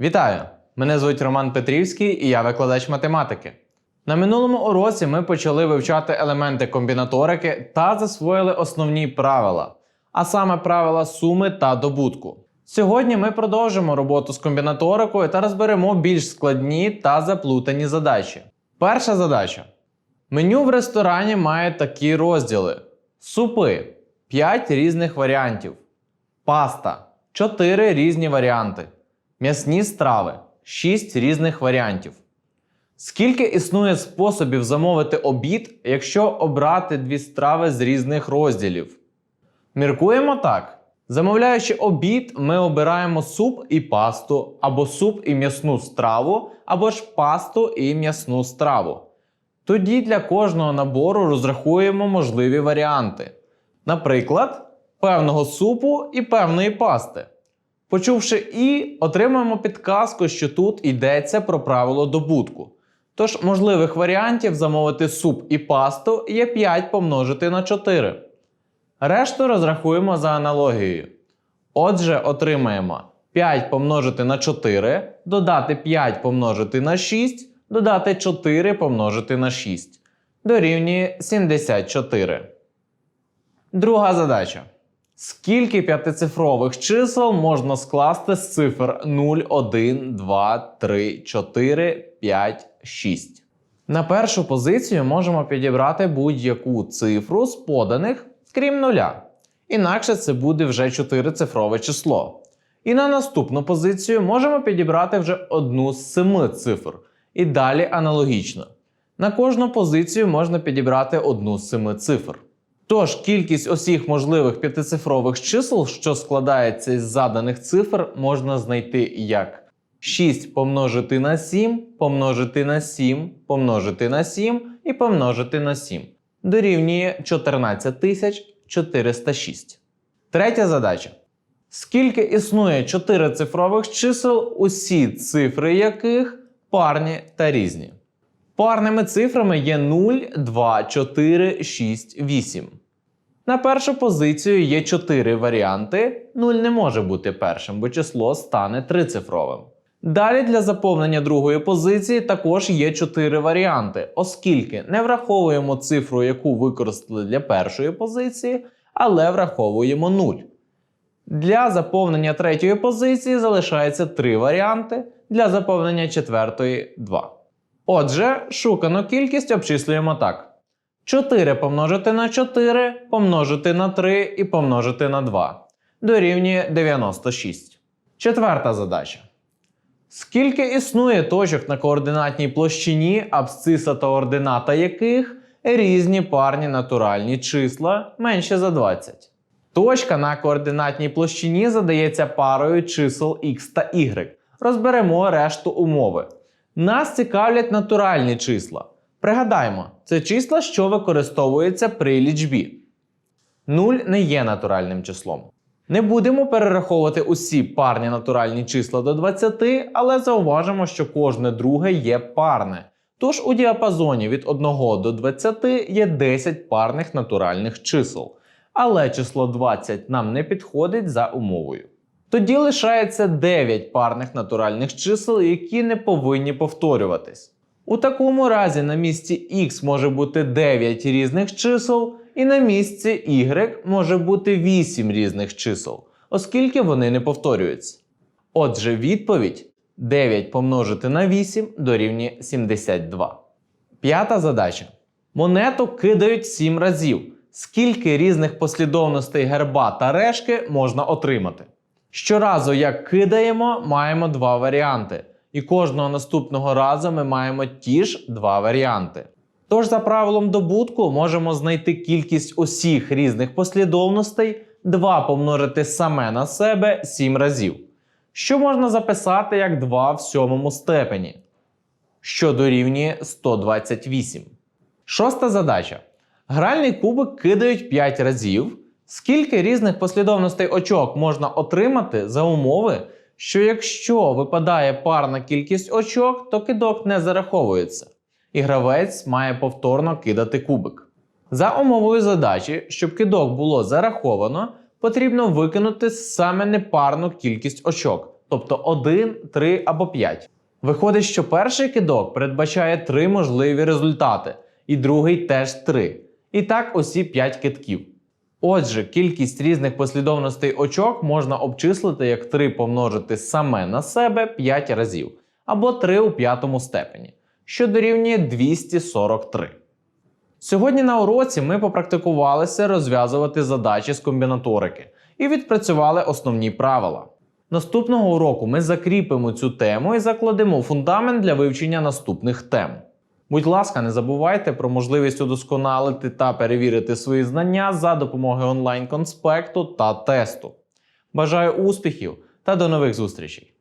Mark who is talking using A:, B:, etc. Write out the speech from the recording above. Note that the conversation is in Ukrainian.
A: Вітаю! Мене звуть Роман Петрівський і я викладач математики. На минулому уроці ми почали вивчати елементи комбінаторики та засвоїли основні правила, а саме правила суми та добутку. Сьогодні ми продовжимо роботу з комбінаторикою та розберемо більш складні та заплутані задачі. Перша задача. Меню в ресторані має такі розділи: супи 5 різних варіантів, паста 4 різні варіанти, м'ясні страви 6 різних варіантів. Скільки існує способів замовити обід, якщо обрати дві страви з різних розділів? Міркуємо так. Замовляючи обід, ми обираємо суп і пасту, або суп і м'ясну страву, або ж пасту і м'ясну страву. Тоді для кожного набору розрахуємо можливі варіанти. Наприклад, певного супу і певної пасти. Почувши і, отримаємо підказку, що тут йдеться про правило добутку. Тож можливих варіантів замовити суп і пасту є 5 помножити на 4. Решту розрахуємо за аналогією. Отже, отримаємо 5 помножити на 4, додати 5 помножити на 6, додати 4 помножити на 6. Дорівнює 74. Друга задача. Скільки п'ятицифрових чисел можна скласти з цифр 0, 1, 2, 3, 4, 5, 6? На першу позицію можемо підібрати будь-яку цифру з поданих, крім нуля. Інакше це буде вже чотирицифрове число. І на наступну позицію можемо підібрати вже одну з семи цифр. І далі аналогічно. На кожну позицію можна підібрати одну з семи цифр. Тож кількість усіх можливих п'ятицифрових чисел, що складається із заданих цифр, можна знайти як 6 помножити на 7, помножити на 7, помножити на 7 і помножити на 7. Дорівнює 14406. Третя задача. Скільки існує чотирицифрових чисел, усі цифри яких парні та різні? Парними цифрами є 0, 2, 4, 6, 8. На першу позицію є 4 варіанти. 0 не може бути першим, бо число стане трицифровим. Далі для заповнення другої позиції також є 4 варіанти, оскільки не враховуємо цифру, яку використали для першої позиції, але враховуємо 0. Для заповнення третьої позиції залишається 3 варіанти, для заповнення четвертої 2. Отже, шукану кількість обчислюємо так. 4 помножити на 4, помножити на 3 і помножити на 2. Дорівнює 96. Четверта задача. Скільки існує точок на координатній площині, абсциса та ордината яких різні парні натуральні числа менше за 20? Точка на координатній площині задається парою чисел x та y. Розберемо решту умови. Нас цікавлять натуральні числа. Пригадаймо, це числа, що використовуються при лічбі. 0 не є натуральним числом. Не будемо перераховувати усі парні натуральні числа до 20, але зауважимо, що кожне друге є парне. Тож у діапазоні від 1 до 20 є 10 парних натуральних чисел. Але число 20 нам не підходить за умовою. Тоді лишається 9 парних натуральних чисел, які не повинні повторюватись. У такому разі на місці x може бути 9 різних чисел, і на місці y може бути 8 різних чисел, оскільки вони не повторюються. Отже, відповідь 9 помножити на 8 дорівнює 72. П'ята задача. Монету кидають 7 разів. Скільки різних послідовностей герба та решки можна отримати? Щоразу, як кидаємо, маємо два варіанти. І кожного наступного разу ми маємо ті ж два варіанти. Тож, за правилом добутку, можемо знайти кількість усіх різних послідовностей 2 помножити саме на себе 7 разів, що можна записати як 2 в сьомому степені, що дорівнює 128. Шоста задача. Гральний кубик кидають 5 разів. Скільки різних послідовностей очок можна отримати за умови, що якщо випадає парна кількість очок, то кидок не зараховується, і гравець має повторно кидати кубик. За умовою задачі, щоб кидок було зараховано, потрібно викинути саме непарну кількість очок, тобто 1, 3 або 5. Виходить, що перший кидок передбачає три можливі результати, і другий теж три. І так усі 5 китків. Отже, кількість різних послідовностей очок можна обчислити як 3 помножити саме на себе 5 разів, або 3 у п'ятому степені, що дорівнює 243. Сьогодні на уроці ми попрактикувалися розв'язувати задачі з комбінаторики і відпрацювали основні правила. Наступного уроку ми закріпимо цю тему і закладемо фундамент для вивчення наступних тем. Будь ласка, не забувайте про можливість удосконалити та перевірити свої знання за допомогою онлайн-конспекту та тесту. Бажаю успіхів та до нових зустрічей!